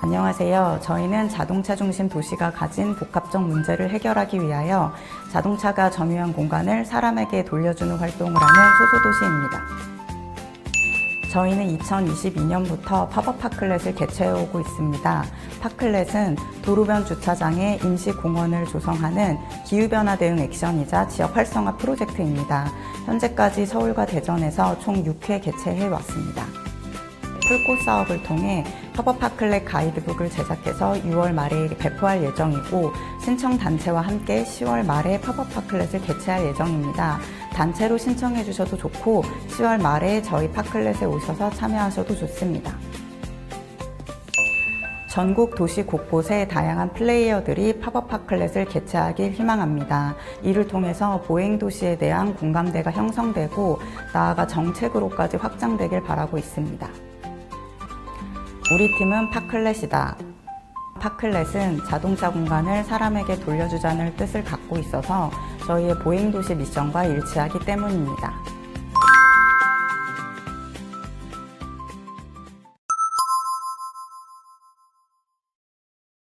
안녕하세요. 저희는 자동차 중심 도시가 가진 복합적 문제를 해결하기 위하여 자동차가 점유한 공간을 사람에게 돌려주는 활동을 하는 소소도시입니다. 저희는 2022년부터 팝업 파클렛을 개최해오고 있습니다. 파클렛은 도로변 주차장에 임시 공원을 조성하는 기후변화 대응 액션이자 지역 활성화 프로젝트입니다. 현재까지 서울과 대전에서 총 6회 개최해 왔습니다. 풀꽃 사업을 통해 팝업 파클렛 가이드북을 제작해서 6월 말에 배포할 예정이고 신청 단체와 함께 10월 말에 팝업 파클렛을 개최할 예정입니다. 단체로 신청해 주셔도 좋고 10월 말에 저희 파클렛에 오셔서 참여하셔도 좋습니다. 전국 도시 곳곳에 다양한 플레이어들이 팝업 파클렛을 개최하길 희망합니다. 이를 통해서 보행 도시에 대한 공감대가 형성되고 나아가 정책으로까지 확장되길 바라고 있습니다. 우리 팀은 파클렛이다. 파클렛은 자동차 공간을 사람에게 돌려주자는 뜻을 갖고 있어서 저희의 보행도시 미션과 일치하기 때문입니다.